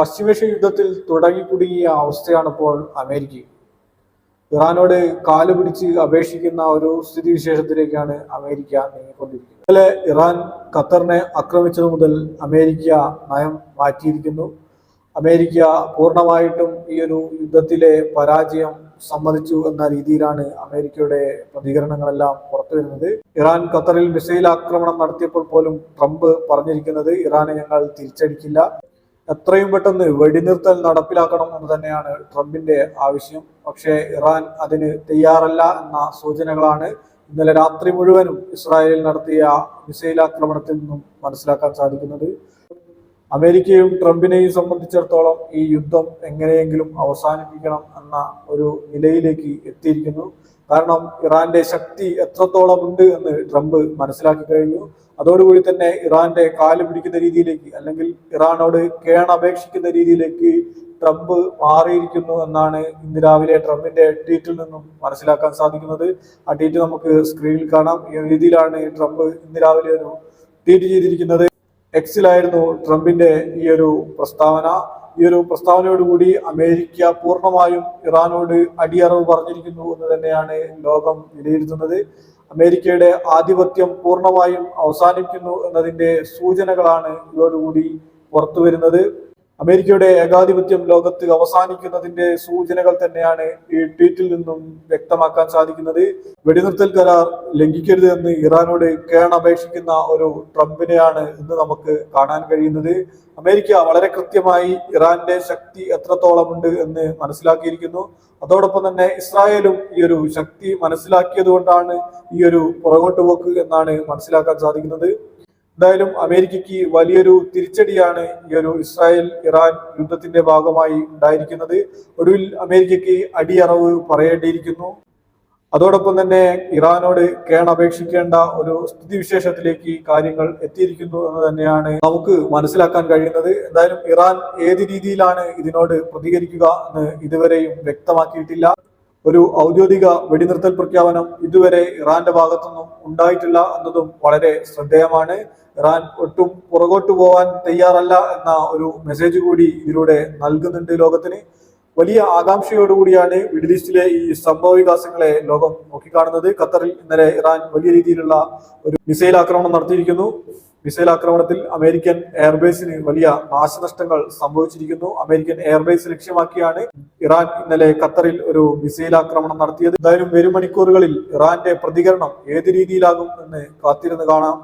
പശ്ചിമേഷ്യ യുദ്ധത്തിൽ തുടങ്ങി കുടുങ്ങിയ അവസ്ഥയാണ് ഇപ്പോൾ അമേരിക്ക. ഇറാനോട് കാൽ പിടിച്ച് അപേക്ഷിക്കുന്ന ഒരു സ്ഥിതിവിശേഷത്തിലേക്കാണ് അമേരിക്ക നീങ്ങിക്കൊണ്ടിരിക്കുന്നത്. ഇന്നലെ ഇറാൻ ഖത്തറിനെ ആക്രമിച്ചത് മുതൽ അമേരിക്ക നയം മാറ്റിയിരിക്കുന്നു. അമേരിക്ക പൂർണമായിട്ടും ഈ ഒരു യുദ്ധത്തിലെ പരാജയം സമ്മതിച്ചു എന്ന രീതിയിലാണ് അമേരിക്കയുടെ പ്രതികരണങ്ങളെല്ലാം പുറത്തു വരുന്നത്. ഇറാൻ ഖത്തറിൽ മിസൈൽ ആക്രമണം നടത്തിയപ്പോൾ പോലും ട്രംപ് പറഞ്ഞിരിക്കുന്നത് ഇറാനെ ഞങ്ങൾ തിരിച്ചടിക്കില്ല. എത്രയും പെട്ടെന്ന് വെടിനിർത്തൽ നടപ്പിലാക്കണം എന്ന് തന്നെയാണ് ട്രംപിന്റെ ആവശ്യം. പക്ഷേ ഇറാൻ അതിന് തയ്യാറല്ല എന്ന സൂചനകളാണ് ഇന്നലെ രാത്രി മുഴുവനും ഇസ്രായേലിൽ നടത്തിയ മിസൈൽ ആക്രമണത്തിൽ നിന്നും മനസ്സിലാക്കാൻ സാധിക്കുന്നത്. അമേരിക്കയും ട്രംപിനെയും സംബന്ധിച്ചിടത്തോളം ഈ യുദ്ധം എങ്ങനെയെങ്കിലും അവസാനിപ്പിക്കണം എന്ന ഒരു നിലയിലേക്ക് എത്തിയിരിക്കുന്നു. കാരണം ഇറാന്റെ ശക്തി എത്രത്തോളം ഉണ്ട് എന്ന് ട്രംപ് മനസ്സിലാക്കി കഴിഞ്ഞു. അതോടുകൂടി തന്നെ ഇറാന്റെ കാൽ പിടിക്കുന്ന രീതിയിലേക്ക് അല്ലെങ്കിൽ ഇറാനോട് കേണപേക്ഷിക്കുന്ന രീതിയിലേക്ക് ട്രംപ് മാറിയിരിക്കുന്നു എന്നാണ് ഇന്ന് രാവിലെ ട്രംപിന്റെ ട്വീറ്റിൽ നിന്നും മനസ്സിലാക്കാൻ സാധിക്കുന്നത്. ആ ട്വീറ്റ് നമുക്ക് സ്ക്രീനിൽ കാണാം. ഈ രീതിയിലാണ് ട്രംപ് ഇന്ന് രാവിലെ ഒരു ട്വീറ്റ് ചെയ്തിരിക്കുന്നത്. എക്സിലായിരുന്നു ട്രംപിന്റെ ഈ ഒരു പ്രസ്താവന. ഈ ഒരു പ്രസ്താവനയോടുകൂടി അമേരിക്ക പൂർണമായും ഇറാനോട് അടിയറവ് പറഞ്ഞിരിക്കുന്നു എന്ന് തന്നെയാണ് ലോകം വിലയിരുത്തുന്നത്. അമേരിക്കയുടെ ആധിപത്യം പൂർണമായും അവസാനിക്കുന്നു എന്നതിന്റെ സൂചനകളാണ് ഇതോടുകൂടി പുറത്തു വരുന്നത് അമേരിക്കയുടെ ഏകാധിപത്യം ലോകത്ത് അവസാനിക്കുന്നതിന്റെ സൂചനകൾ തന്നെയാണ് ഈ ട്വീറ്റിൽ നിന്നും വ്യക്തമാക്കാൻ സാധിക്കുന്നത്. വെടിനിർത്തൽ കരാർ ലംഘിക്കരുത് എന്ന് ഇറാനോട് കേണപേക്ഷിക്കുന്ന ഒരു ട്രംപിനെയാണ് ഇന്ന് നമുക്ക് കാണാൻ കഴിയുന്നത്. അമേരിക്ക വളരെ കൃത്യമായി ഇറാന്റെ ശക്തി എത്രത്തോളമുണ്ട് എന്ന് മനസ്സിലാക്കിയിരിക്കുന്നു. അതോടൊപ്പം തന്നെ ഇസ്രായേലും ഈ ഒരു ശക്തി മനസ്സിലാക്കിയത് കൊണ്ടാണ് ഈ ഒരു പുറകോട്ട് പോക്ക് എന്നാണ് മനസ്സിലാക്കാൻ സാധിക്കുന്നത്. എന്തായാലും അമേരിക്കയ്ക്ക് വലിയൊരു തിരിച്ചടിയാണ് ഈ ഒരു ഇസ്രായേൽ ഇറാൻ യുദ്ധത്തിന്റെ ഭാഗമായി ഉണ്ടായിരിക്കുന്നത്. ഒടുവിൽ അമേരിക്കയ്ക്ക് അടിയറവ് പറയേണ്ടിയിരിക്കുന്നു. അതോടൊപ്പം തന്നെ ഇറാനോട് കേണപേക്ഷിക്കേണ്ട ഒരു സ്ഥിതിവിശേഷത്തിലേക്ക് കാര്യങ്ങൾ എത്തിയിരിക്കുന്നു എന്ന് തന്നെയാണ് നമുക്ക് മനസ്സിലാക്കാൻ കഴിയുന്നത്. എന്തായാലും ഇറാൻ ഏത് രീതിയിലാണ് ഇതിനോട് പ്രതികരിക്കുക എന്ന് ഇതുവരെയും വ്യക്തമാക്കിയിട്ടില്ല. ഒരു ഔദ്യോഗിക വെടിനിർത്തൽ പ്രഖ്യാപനം ഇതുവരെ ഇറാന്റെ ഭാഗത്തുനിന്നും ഉണ്ടായിട്ടില്ല എന്നതും വളരെ ശ്രദ്ധേയമാണ്. ഇറാൻ ഒട്ടും പുറകോട്ട് പോകാൻ തയ്യാറല്ല എന്ന ഒരു മെസ്സേജ് കൂടി ഇതിലൂടെ നൽകുന്നുണ്ട് ലോകത്തിന്. വലിയ ആകാംക്ഷയോടുകൂടിയാണ് മിഡിൽ ഈസ്റ്റിലെ ഈ സംഭവ വികാസങ്ങളെ ലോകം നോക്കിക്കാണുന്നത്. ഖത്തറിൽ ഇന്നലെ ഇറാൻ വലിയ രീതിയിലുള്ള ഒരു മിസൈൽ ആക്രമണം നടത്തിയിരിക്കുന്നു. മിസൈൽ ആക്രമണത്തിൽ അമേരിക്കൻ എയർബേസിന് വലിയ നാശനഷ്ടങ്ങൾ സംഭവിച്ചിരിക്കുന്നു. അമേരിക്കൻ എയർബേസ് ലക്ഷ്യമാക്കിയാണ് ഇറാൻ ഇന്നലെ ഖത്തറിൽ ഒരു മിസൈൽ ആക്രമണം നടത്തിയത്. എന്തായാലും വരും മണിക്കൂറുകളിൽ ഇറാന്റെ പ്രതികരണം ഏത് രീതിയിലാകും എന്ന് കാത്തിരുന്ന് കാണാം.